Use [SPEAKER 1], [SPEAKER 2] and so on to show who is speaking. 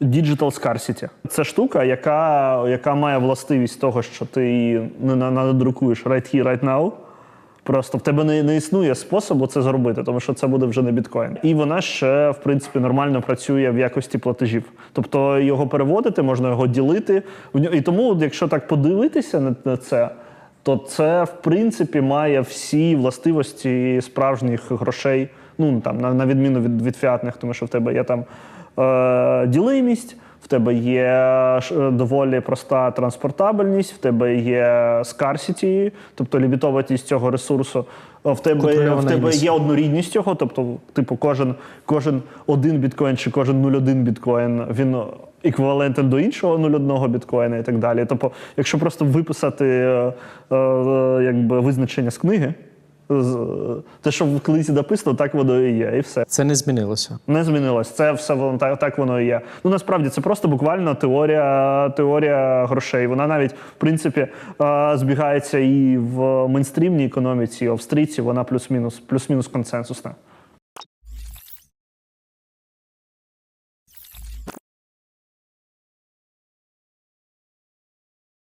[SPEAKER 1] Digital scarcity. Це штука, яка, яка має властивість того, що ти її не на- надрукуєш right here, right now. Просто в тебе не, не існує способу це зробити, тому що це буде вже не біткоін. І вона ще, в принципі, нормально працює в якості платежів. Тобто його переводити, можна його ділити. І тому, якщо так подивитися на це, то це в принципі має всі властивості справжніх грошей. Ну там на, на відміну від, від фіатних, тому що в тебе є там е, ділимість. В тебе є доволі проста транспортабельність, в тебе є scarcity, тобто лімітованість цього ресурсу. В тебе, в тебе є однорідність цього, тобто, типу, кожен, кожен один біткоін чи кожен 0,1 біткоін він еквівалентен до іншого 0,1 біткоїна і так далі. Тобто, якщо просто виписати е, е, якби визначення з книги, з- те, що в книзі написано, так воно і є, і все.
[SPEAKER 2] Це не змінилося.
[SPEAKER 1] Не змінилось. Це все воно так, так воно і є. Ну насправді це просто буквально теорія, теорія грошей. Вона навіть в принципі е, збігається і в мейнстрімній економіці, і в австрійці. Вона плюс-мінус, плюс-мінус консенсусна.